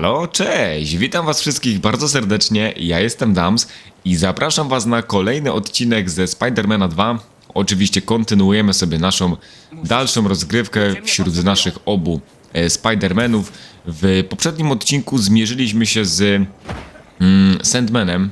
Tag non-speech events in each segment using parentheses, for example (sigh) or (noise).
Halo, cześć! Witam was wszystkich bardzo serdecznie, ja jestem Dams i zapraszam was na kolejny odcinek ze Spidermana 2. Oczywiście kontynuujemy sobie naszą dalszą rozgrywkę wśród naszych obu e, Spidermanów. W poprzednim odcinku zmierzyliśmy się z mm, Sandmanem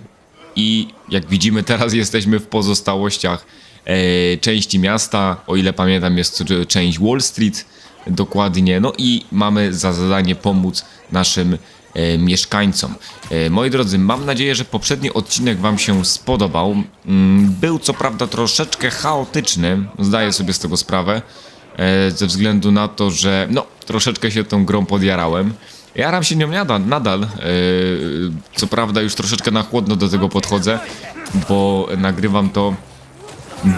i jak widzimy teraz (laughs) jesteśmy w pozostałościach e, części miasta, o ile pamiętam jest to część Wall Street dokładnie, no i mamy za zadanie pomóc naszym e, mieszkańcom. E, moi drodzy, mam nadzieję, że poprzedni odcinek wam się spodobał. Mm, był co prawda troszeczkę chaotyczny, zdaję sobie z tego sprawę, e, ze względu na to, że no, troszeczkę się tą grą podjarałem. Jaram się nią nadal, nadal. e, co prawda już troszeczkę na chłodno do tego podchodzę, bo nagrywam to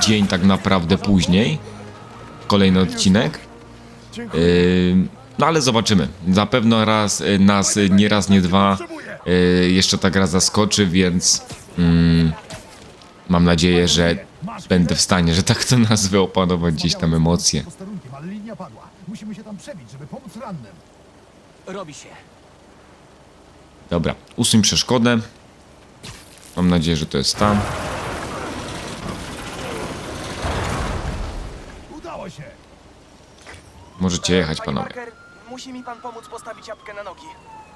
dzień tak naprawdę później. Kolejny odcinek. No ale zobaczymy. Zapewne raz, y, nas y, nie raz, nie dwa yy, jeszcze ta gra zaskoczy, więc mm, mam nadzieję, że będę w stanie, że tak to nazwę, opanować gdzieś tam emocje. Musimy się tam przebić, żeby pomóc rannym. Robi się. Dobra, usuń przeszkodę. Mam nadzieję, że to jest tam. Udało się! Możecie jechać, Panie panowie. Parker, musi mi pan pomóc postawić apkę na nogi.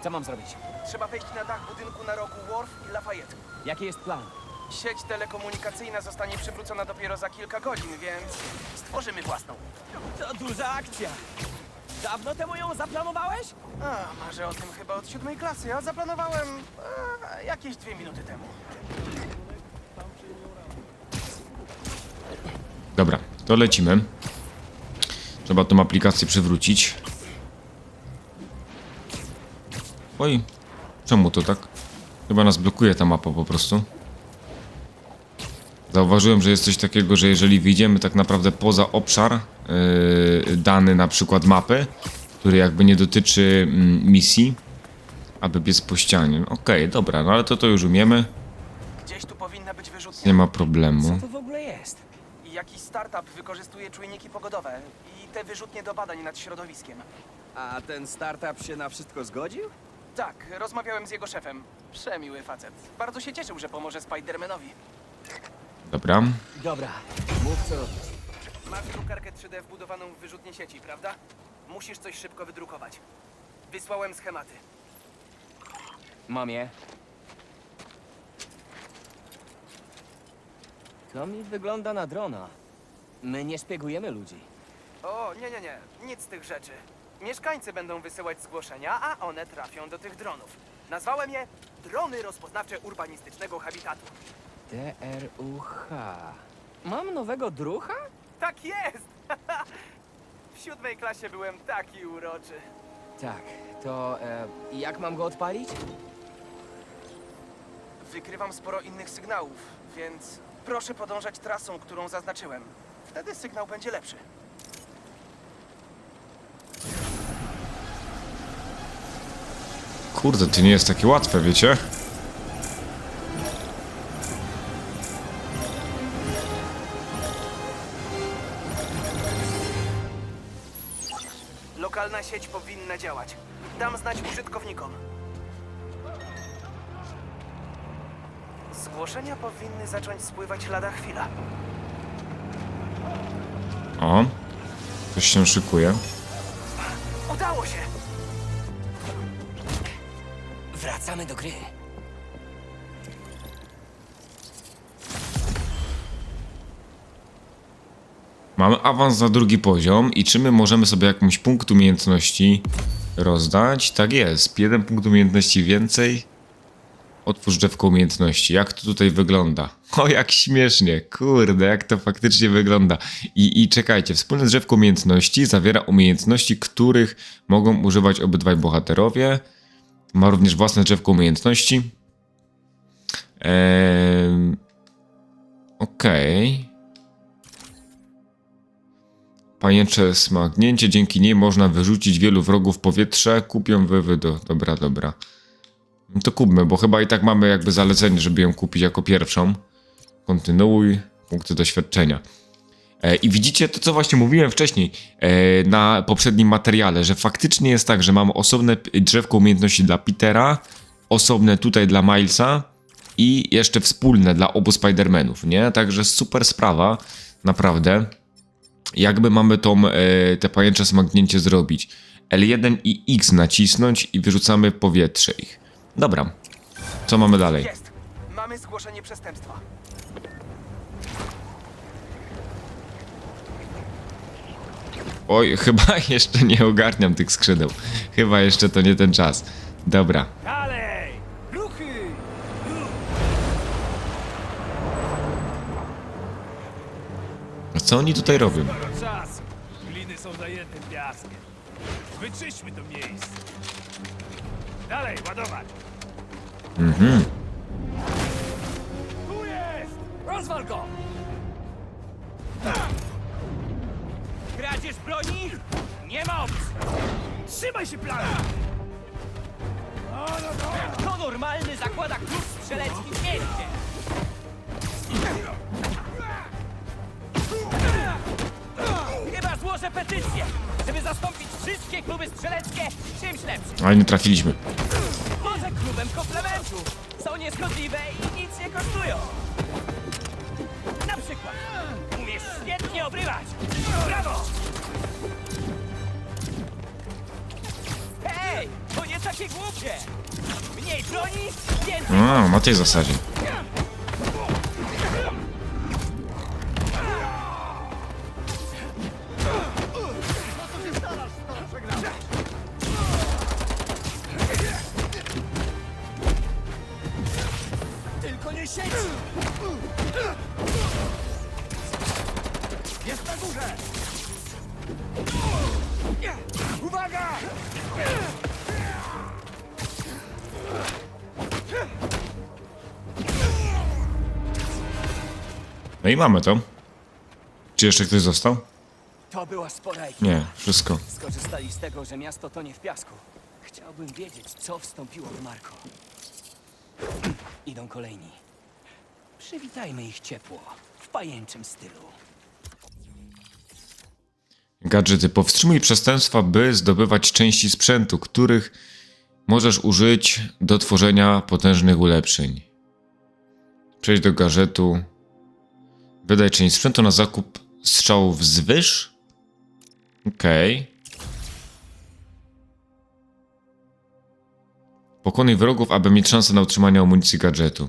Co mam zrobić? Trzeba wejść na dach budynku na rogu Wharf i Lafayette. Jaki jest plan? Sieć telekomunikacyjna zostanie przywrócona dopiero za kilka godzin, więc stworzymy własną. To duża akcja. Dawno temu ją zaplanowałeś? A, marzę o tym chyba od siódmej klasy, a zaplanowałem e, jakieś dwie minuty temu. Dobra, to lecimy. Trzeba tą aplikację przywrócić. Oj, czemu to tak? Chyba nas blokuje ta mapa po prostu. Zauważyłem, że jest coś takiego, że jeżeli wyjdziemy tak naprawdę poza obszar yy, dany na przykład mapy, który jakby nie dotyczy mm, misji, aby biec po ścianie. Okej, dobra, no ale to to już umiemy. Gdzieś tu powinna być Nie wyrzutnia. ma problemu. Co to w ogóle startup wykorzystuje czujniki pogodowe i te wyrzutnie do badań nad środowiskiem. A ten startup się na wszystko zgodził? Tak, rozmawiałem z jego szefem. Przemiły facet. Bardzo się cieszył, że pomoże Spidermanowi. Dobra. Dobra, mów co robić. Masz drukarkę 3D wbudowaną w wyrzutnie sieci, prawda? Musisz coś szybko wydrukować. Wysłałem schematy. Mam je. To mi wygląda na drona. My nie szpiegujemy ludzi. O, nie, nie, nie. Nic z tych rzeczy. Mieszkańcy będą wysyłać zgłoszenia, a one trafią do tych dronów. Nazwałem je drony rozpoznawcze urbanistycznego habitatu. DRUH. Mam nowego drucha? Tak jest! (laughs) w siódmej klasie byłem taki uroczy. Tak, to e, jak mam go odpalić? Wykrywam sporo innych sygnałów, więc proszę podążać trasą, którą zaznaczyłem. Wtedy sygnał będzie lepszy. Kurde, to nie jest takie łatwe, wiecie? Lokalna sieć powinna działać. Dam znać użytkownikom. Zgłoszenia powinny zacząć spływać lada chwila. O, coś się szykuje. Udało się! Wracamy do gry. Mamy awans na drugi poziom i czy my możemy sobie jakąś punkt umiejętności rozdać? Tak jest, jeden punkt umiejętności więcej. Otwórz drzewko umiejętności. Jak to tutaj wygląda? (laughs) O, jak śmiesznie, kurde, jak to faktycznie wygląda. I, I czekajcie, wspólne drzewko umiejętności zawiera umiejętności, których mogą używać obydwaj bohaterowie. Ma również własne drzewko umiejętności. Eee... Okej. Pajęcze smagnięcie, dzięki niej można wyrzucić wielu wrogów w powietrze. Kupią wywy do... Dobra, dobra. To kupmy, bo chyba i tak mamy jakby zalecenie, żeby ją kupić jako pierwszą. Kontynuuj. Punkty doświadczenia. E, I widzicie to, co właśnie mówiłem wcześniej e, na poprzednim materiale, że faktycznie jest tak, że mamy osobne drzewko umiejętności dla Petera, osobne tutaj dla Milesa i jeszcze wspólne dla obu Spider-Manów, nie? Także super sprawa, naprawdę. Jakby mamy tą, e, te pajęcze smagnięcie zrobić? L1 i X nacisnąć i wyrzucamy powietrze ich. Dobra, co mamy dalej? Jest! Mamy zgłoszenie przestępstwa. Oj, (laughs) chyba jeszcze nie ogarniam tych skrzydeł. Chyba jeszcze to nie ten czas. Dobra. Dalej! Ruchy! A co oni tutaj robią? Sporo czasu. Gliny są zajęte piaskiem. Wyczyśmy to miejsce. Dalej, ładować. Tu jest! Rozwal go! Kradzież broni? Nie ma opcji! Trzymaj się planu! To normalny zakłada klub strzelecki w mieście! Chyba złożę petycję, żeby zastąpić wszystkie kluby strzeleckie czymś lepszym. Ale nie trafiliśmy. Może klubem komplementu. Są nieszkodliwe i nic nie kosztują. Na przykład umiesz świetnie obrywać. Brawo! Hej, to nie takie głupie. Mniej broni, więcej A, na tej zasadzie. Nie siedź. Jest na górze! Uwaga! No i mamy to. Czy jeszcze ktoś został? To była spora ekipa. Nie, wszystko. Skorzystali z tego, że miasto tonie w piasku. Chciałbym wiedzieć, co wstąpiło w Marko. Idą kolejni. Przywitajmy ich ciepło, w pajęczym stylu. Gadżety. Powstrzymuj przestępstwa, by zdobywać części sprzętu, których możesz użyć do tworzenia potężnych ulepszeń. Przejdź do gadżetu. Wydaj część sprzętu na zakup strzałów z wyż. Okej. Pokonaj wrogów, aby mieć szansę na utrzymanie amunicji gadżetu.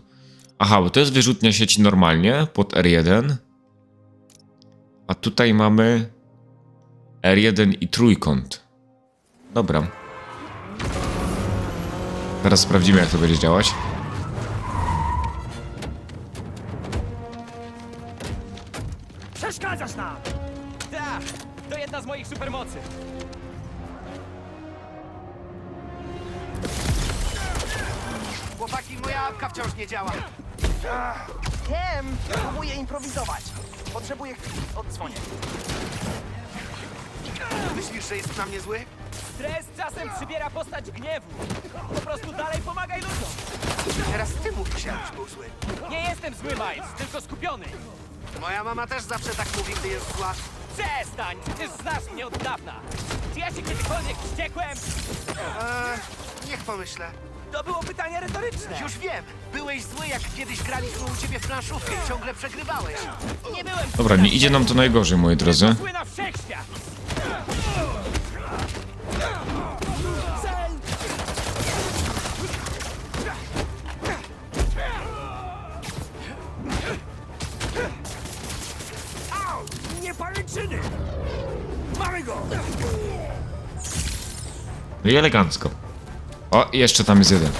Aha, bo to jest wyrzutnia sieci normalnie pod R1. A tutaj mamy R1 i trójkąt. Dobra. Teraz sprawdzimy, jak to będzie działać. Przeszkadzasz nam! Tak, to jedna z moich supermocy. Chłopaki, moja apka wciąż nie działa. Wiem, próbuję improwizować. Potrzebuję chwili, odzwonię. Myślisz, że jest na mnie zły? Stres czasem przybiera postać gniewu. Po prostu dalej pomagaj ludziom. Teraz ty mówisz, jakbyś był zły. Nie jestem zły, Miles, tylko skupiony. Moja mama też zawsze tak mówi, gdy jest zła. Przestań! Ty znasz mnie od dawna. Czy ja się kiedykolwiek wściekłem? Eee, niech pomyślę. To było pytanie retoryczne. Już wiem, byłeś zły, jak kiedyś graliśmy u ciebie w planszówkę i ciągle przegrywałeś. nie byłem Dobra, nie idzie nam to najgorzej, moi drodzy. zły na wszechświat. Au! Nie pajęczyny! Mamy go! No i elegancko. O, jeszcze tam jest jeden.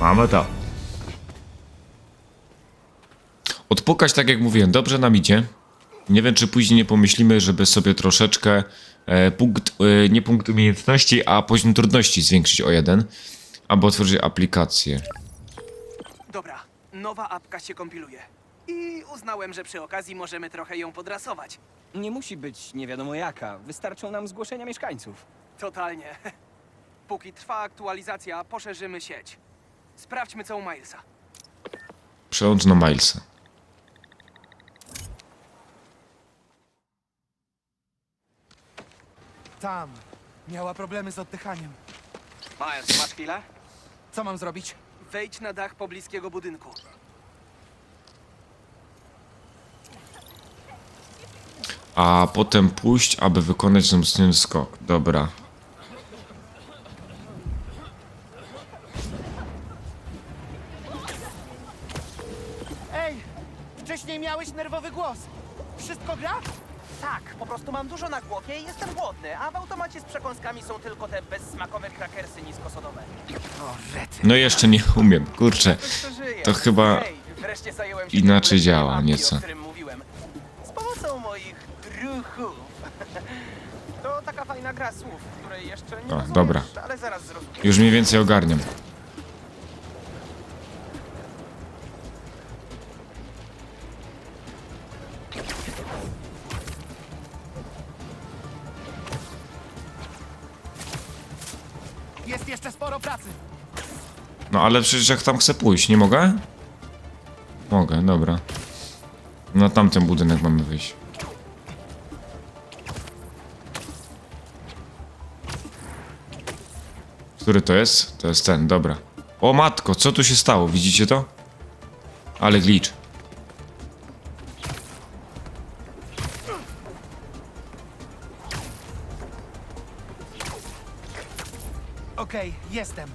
Mamy to. Odpukać, tak jak mówiłem, dobrze nam idzie. Nie wiem, czy później nie pomyślimy, żeby sobie troszeczkę e, punkt, e, nie punkt umiejętności, a poziom trudności zwiększyć o jeden. Albo otworzyć aplikację. Dobra, nowa apka się kompiluje. I uznałem, że przy okazji możemy trochę ją podrasować. Nie musi być nie wiadomo jaka. Wystarczą nam zgłoszenia mieszkańców. Totalnie. Póki trwa aktualizacja, poszerzymy sieć. Sprawdźmy, co u Milesa. Przełącz na Milesa. Tam. Miała problemy z oddychaniem. Miles, masz chwilę? Co mam zrobić? Wejdź na dach pobliskiego budynku. A potem pójść, aby wykonać wzmocniony skok. Dobra. Ej! Wcześniej miałeś nerwowy głos. Wszystko gra? Tak, po prostu mam dużo na głowie i jestem głodny, a w automacie z przekąskami są tylko te bezzmakowe krakersy niskosodowe. O, rety. No jeszcze nie umiem, kurczę. To chyba wreszcie zająłem się inaczej tym działa nieco. którym Już mniej więcej ogarniam. Jest jeszcze sporo pracy. No ale przecież jak tam chcę pójść, nie mogę? Mogę, dobra. Na tamten budynek mamy wyjść. Który to jest? To jest ten, dobra. O matko, co tu się stało? Widzicie to? Ale glitch. Okej, jestem.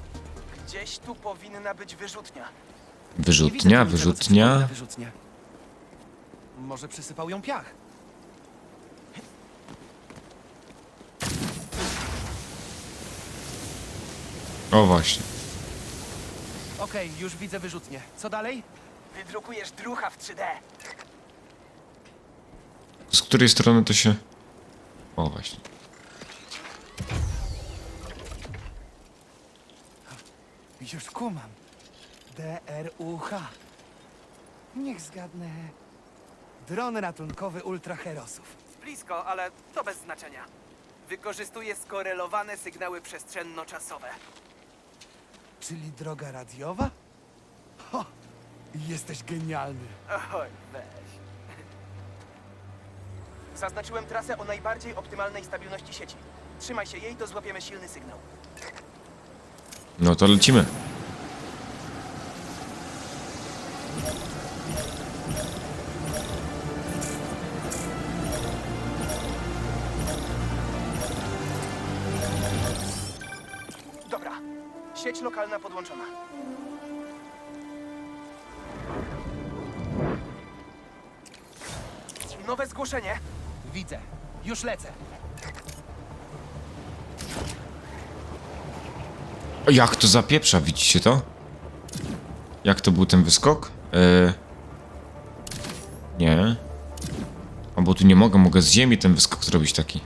Gdzieś tu powinna być wyrzutnia. Nie widzę Wyrzutnia, tu niczego, co wyrzutnia. wyrzutnię. Może przysypał ją piach. O właśnie. Okej, już widzę wyrzutnię. Co dalej? Wydrukujesz drucha w 3D. Z której strony to się... O właśnie. Już kumam. D-R-U-H. Niech zgadnę. Dron ratunkowy ultraherosów. Blisko, ale to bez znaczenia. Wykorzystuje skorelowane sygnały przestrzenno-czasowe. Czyli droga radiowa? Ho! Jesteś genialny. Oj, weź. Zaznaczyłem trasę o najbardziej optymalnej stabilności sieci. Trzymaj się jej, to złapiemy silny sygnał. No to lecimy. Sieć lokalna podłączona. Nowe zgłoszenie. Widzę. Już lecę. O, Jak to zapieprza, widzicie to? Jak to był ten wyskok? Yy... Nie. A bo tu nie mogę, mogę z ziemi ten wyskok zrobić taki.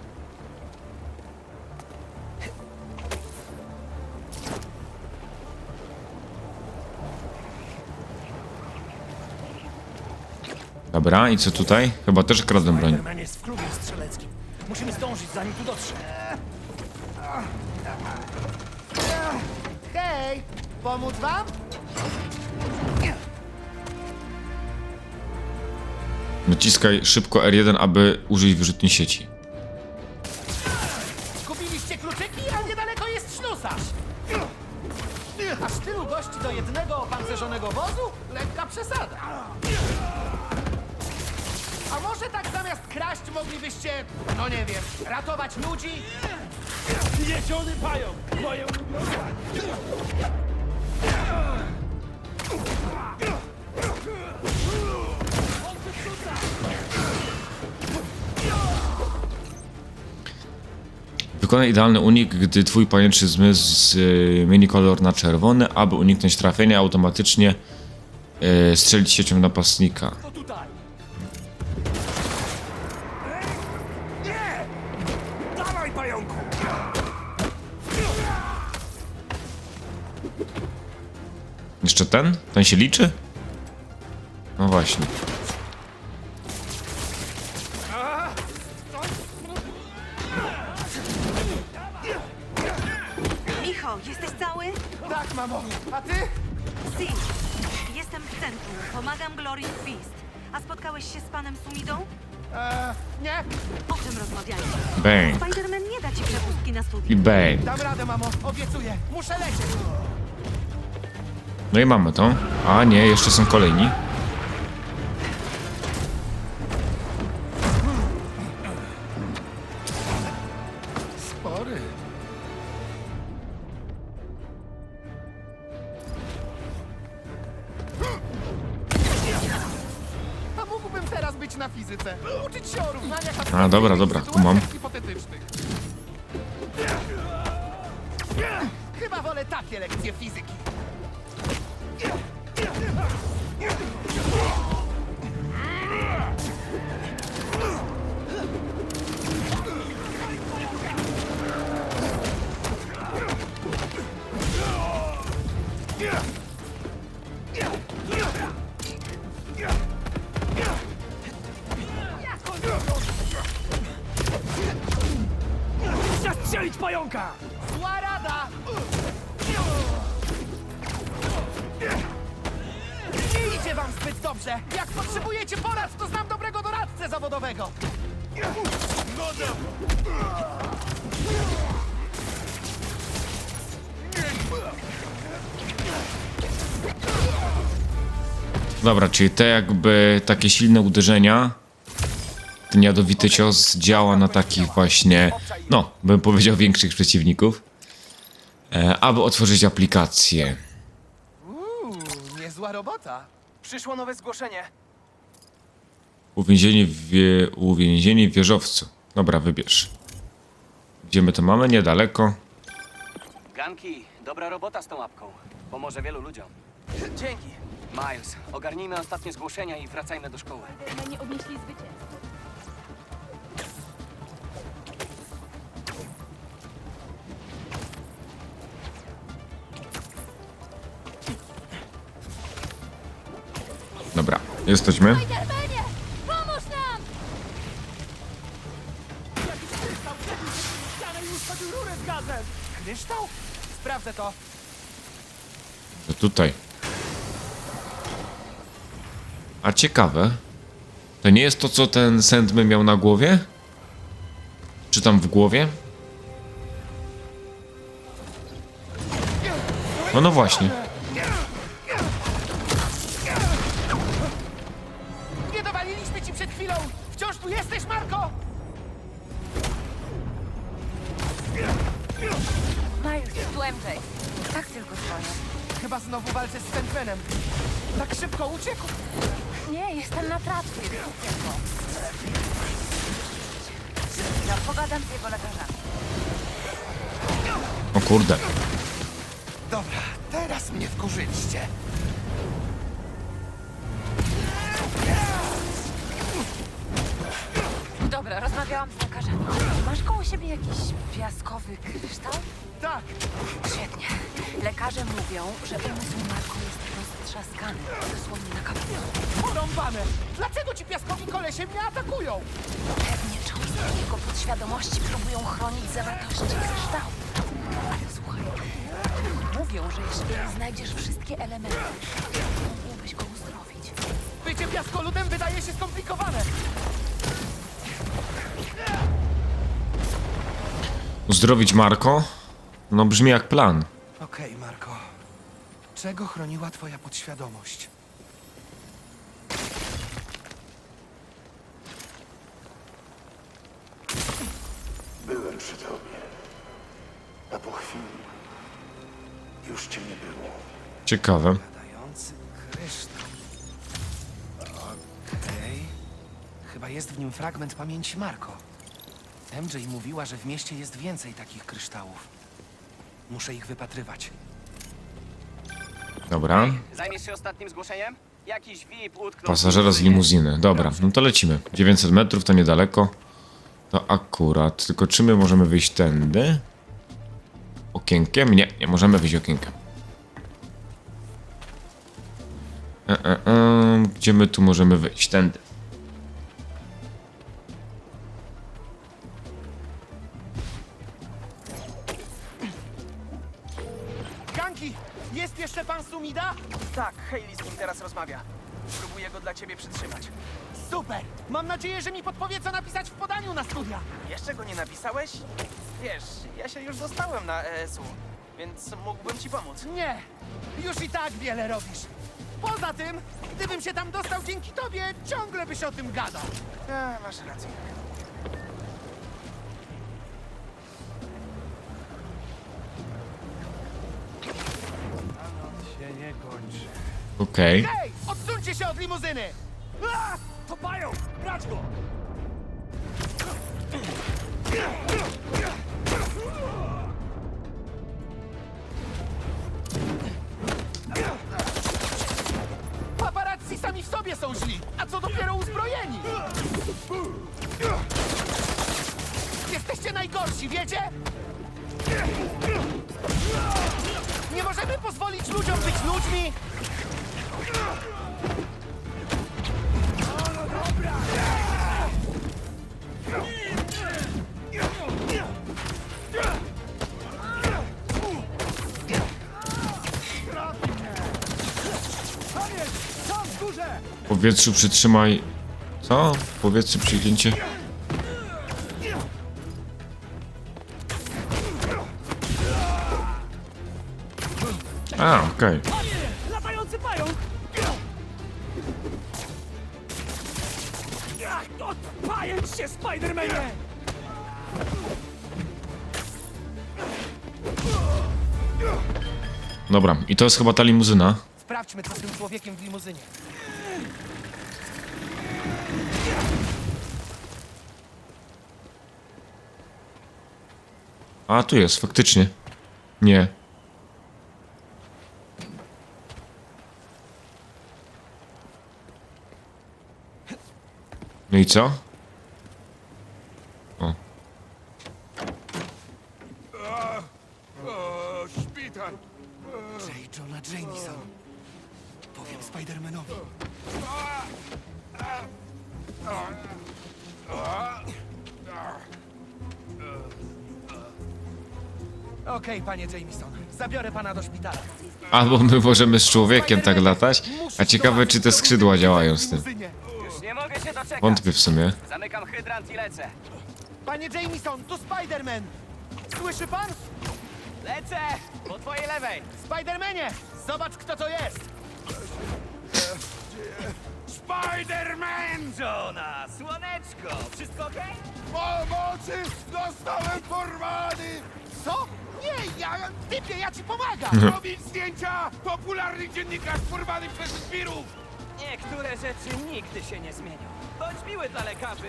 Dobra, i co tutaj? Chyba też kradłem broń. Spiderman jest w klubie strzeleckim. Musimy zdążyć, zanim tu dotrze. Hej! Pomóc wam? Naciskaj szybko R1, aby użyć wyrzutni sieci. Idealny unik, gdy twój pajęczy zmysł zmieni kolor na czerwony, aby uniknąć trafienia automatycznie e, strzelić siecią napastnika. Jeszcze ten? Ten się liczy? No właśnie. Pomagam Glory Fist. A spotkałeś się z panem Sumidą? Eee, nie, O tym rozmawialiśmy. Bang. Spider-Man nie da ci przepustki na I studium. bang. dam radę, mamo, obiecuję. Muszę lecieć. No i mamy to. A nie, jeszcze są kolejni. Być na fizyce. Uczyć się o równaniach A, dobra, dobra, sytuacjach kumam. hipotetycznych. Chyba wolę takie lekcje fizyki. Dobra, czyli te jakby takie silne uderzenia, ten jadowity cios działa na takich właśnie, no, bym powiedział większych przeciwników. E, aby otworzyć aplikację. Uuu, niezła robota. Przyszło nowe zgłoszenie. Uwięzienie w, wie, uwięzienie w wieżowcu. Dobra, wybierz. Gdzie my to mamy? Niedaleko. Ganki, dobra robota z tą apką. Pomoże wielu ludziom. Dzięki. Miles, ogarnijmy ostatnie zgłoszenia i wracajmy do szkoły. nie odnieśli zwycięstwa. Dobra, jesteśmy. Spidermanie! Pomóż nam! Kryształ? Sprawdzę to. To tutaj. A ciekawe. To nie jest to, co ten Sandman miał na głowie? Czy tam w głowie? No no właśnie. Pogadam z jego lekarzami. O kurde. Dobra, teraz mnie wkurzyliście. Dobra, rozmawiałam z lekarzami. Masz koło siebie jakiś piaskowy kryształ? Tak, Świetnie. Lekarze mówią, że umysł Marko jest roztrzaskany. Dosłownie na kawałek. porąbane. Dlaczego ci piaskowi kolesie mnie atakują? Pewnie jego podświadomości próbują chronić zawartości kryształu. Ale słuchaj, mówią, że jeśli znajdziesz wszystkie elementy, mógłbyś go uzdrowić. Bycie piaskoludem wydaje się skomplikowane. Uzdrowić Marko? No brzmi jak plan. Okej, Marko. Czego chroniła twoja podświadomość? Ciekawe. Okej. Chyba jest w nim fragment pamięci Marko. MJ mówiła, że w mieście jest więcej takich kryształów. Muszę ich wypatrywać. Dobra. Zajmiesz się ostatnim zgłoszeniem? Jakiś VIP utknął... Pasażera z limuzyny. Dobra, no to lecimy. 900 metrów to niedaleko. To akurat. Tylko czy my możemy wyjść tędy? Okienkiem? Nie, nie możemy wyjść okienkiem. Gdzie my tu możemy wyjść? Tędy. Ganki! Jest jeszcze pan Sumida? Tak, Hayley z nim teraz rozmawia. Spróbuję go dla ciebie przytrzymać. Super! Mam nadzieję, że mi podpowie, co napisać w podaniu na studia. Jeszcze go nie napisałeś? Wiesz, ja się już dostałem na ESU, więc mógłbym ci pomóc. Nie! Już i tak wiele robisz. Poza tym, gdybym się tam dostał dzięki tobie, ciągle byś o tym gadał. A, masz rację. Się nie kończy. Okej. Hej! Odsuńcie się od limuzyny! A! To pająk! Brać go! Sobie są źli, a co dopiero uzbrojeni! Jesteście najgorsi, wiecie? Nie możemy pozwolić ludziom być ludźmi! Powietrzu przytrzymaj... Co? W powietrzu przygięcie... A, okej. Spidermanie! Dobra, i to jest chyba ta limuzyna. Sprawdźmy, co z tym człowiekiem w limuzynie. A, tu jest, faktycznie. Nie. No i co? Okej, panie Jameson. Zabiorę pana do szpitala. Albo my możemy z człowiekiem tak latać, a ciekawe czy te skrzydła działają z tym. Już nie mogę się doczekać. Wątpię w sumie. Zamykam hydrant i lecę. Panie Jameson, tu Spiderman! Słyszy pan? Lecę! Po twojej lewej! Spidermanie! Zobacz, kto to jest! Spider-Man! Żona, słoneczko, wszystko okej? Pomocy! Zostałem porwany! Co? Nie, ja... Typie, ja ci pomagam! Robić zdjęcia! Popularny dziennikarz porwany przez zbirów! Niektóre rzeczy nigdy się nie zmienią. Bądź miły dla lekarzy.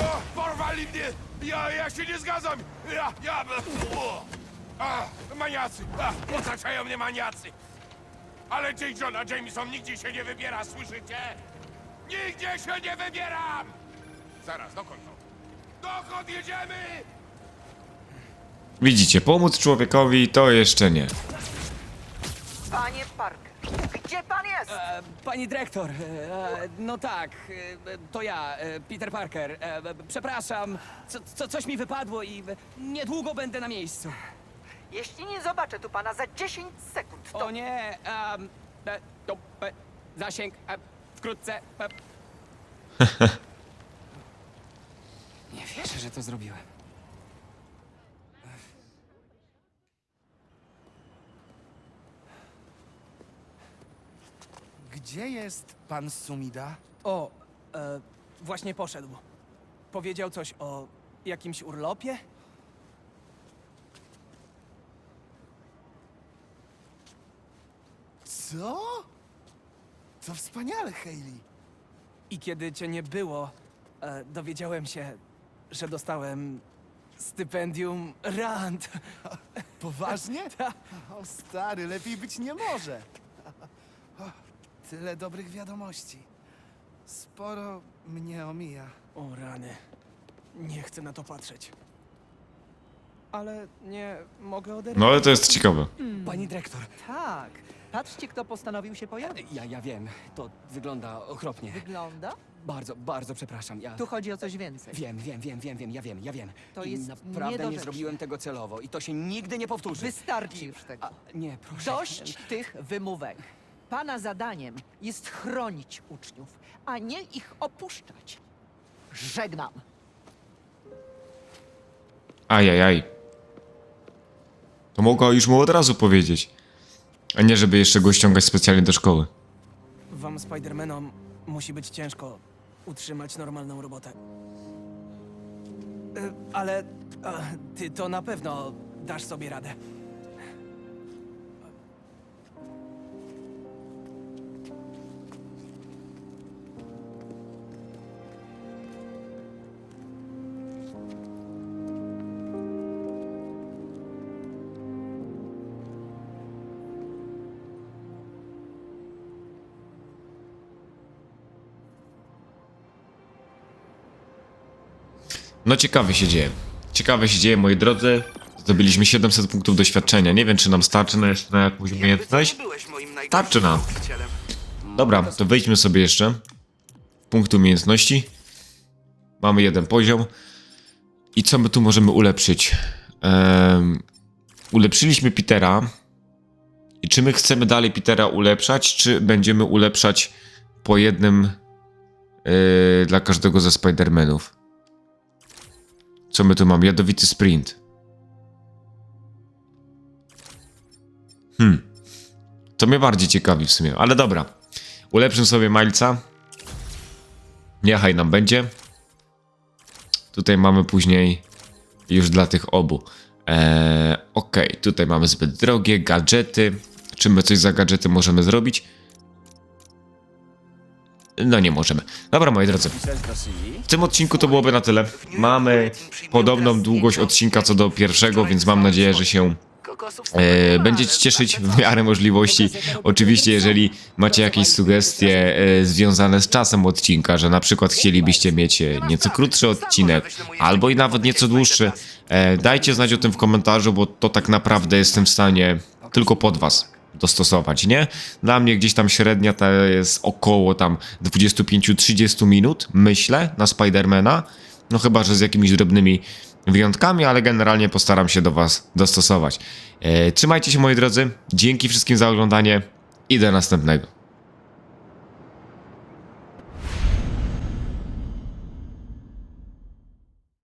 O, porwali mnie! Ja, ja się nie zgadzam! Ja, ja... O, a, maniacy! A, otaczają mnie maniacy! Ale J. Jonah Jameson nigdzie się nie wybiera, słyszycie? Nigdzie się nie wybieram! Zaraz, dokąd to? Dokąd jedziemy? Widzicie, pomóc człowiekowi to jeszcze nie. Panie Parker, gdzie pan jest? E, pani dyrektor, e, e, no tak, e, to ja, e, Peter Parker. E, e, przepraszam, co, co, coś mi wypadło i e, niedługo będę na miejscu. Jeśli nie zobaczę tu pana za 10 sekund, O nie, e, to, e, zasięg, e, wkrótce. E. (laughs) Nie wierzę, że to zrobiłem. Gdzie jest pan Sumida? O, e, właśnie poszedł. Powiedział coś o jakimś urlopie? Co? To wspaniale, Hayley. I kiedy cię nie było, e, dowiedziałem się, że dostałem stypendium Rand. Poważnie? (laughs) O stary, lepiej być nie może. Tyle dobrych wiadomości. Sporo mnie omija. O rany. Nie chcę na to patrzeć. Ale nie mogę oderwać. No ale to jest ciekawe. Pani dyrektor, Tak. Patrzcie, kto postanowił się pojawić. ja, ja wiem, to wygląda okropnie. Wygląda? Bardzo, bardzo przepraszam. Ja Tu chodzi o coś więcej. wiem, wiem, wiem, wiem, wiem, ja wiem, ja wiem. To I jest naprawdę nie zrobiłem tego celowo i to się nigdy nie powtórzy. Wystarczy już tego. A, nie, proszę. Dość tych wymówek. Pana zadaniem jest chronić uczniów, a nie ich opuszczać. Żegnam. Ajajaj. To mogła już mu od razu powiedzieć. A nie, żeby jeszcze go ściągać specjalnie do szkoły. Wam, Spidermanom, musi być ciężko utrzymać normalną robotę. E, Ale e, ty to na pewno dasz sobie radę. No ciekawe się dzieje. Ciekawe się dzieje, moi drodzy. Zdobyliśmy 700 punktów doświadczenia. Nie wiem, czy nam starczy na jeszcze na jakąś umiejętność. Starczy nam. Dobra, to wejdźmy sobie jeszcze. Punkt umiejętności. Mamy jeden poziom. I co my tu możemy ulepszyć? Em, ulepszyliśmy Petera. I czy my chcemy dalej Petera ulepszać, czy będziemy ulepszać po jednym yy, dla każdego ze Spidermanów? Co my tu mamy? Jadowity sprint. Hmm. To mnie bardziej ciekawi w sumie, ale dobra. Ulepszę sobie Milesa. Niechaj nam będzie. Tutaj mamy później już dla tych obu. Eee, Okej, tutaj mamy zbyt drogie gadżety. Czy my coś za gadżety możemy zrobić? No nie możemy. Dobra, moi drodzy. W tym odcinku to byłoby na tyle. Mamy podobną długość odcinka co do pierwszego, więc mam nadzieję, że się e, będziecie cieszyć w miarę możliwości. Oczywiście, jeżeli macie jakieś sugestie e, związane z czasem odcinka, że na przykład chcielibyście mieć e, nieco krótszy odcinek, albo i nawet nieco dłuższy, e, dajcie znać o tym w komentarzu, bo to tak naprawdę jestem w stanie tylko pod was dostosować, nie? Dla mnie gdzieś tam średnia to jest około tam 25-30 minut, myślę, na Spidermana. No chyba, że z jakimiś drobnymi wyjątkami, ale generalnie postaram się do was dostosować. E, trzymajcie się moi drodzy, dzięki wszystkim za oglądanie i do następnego.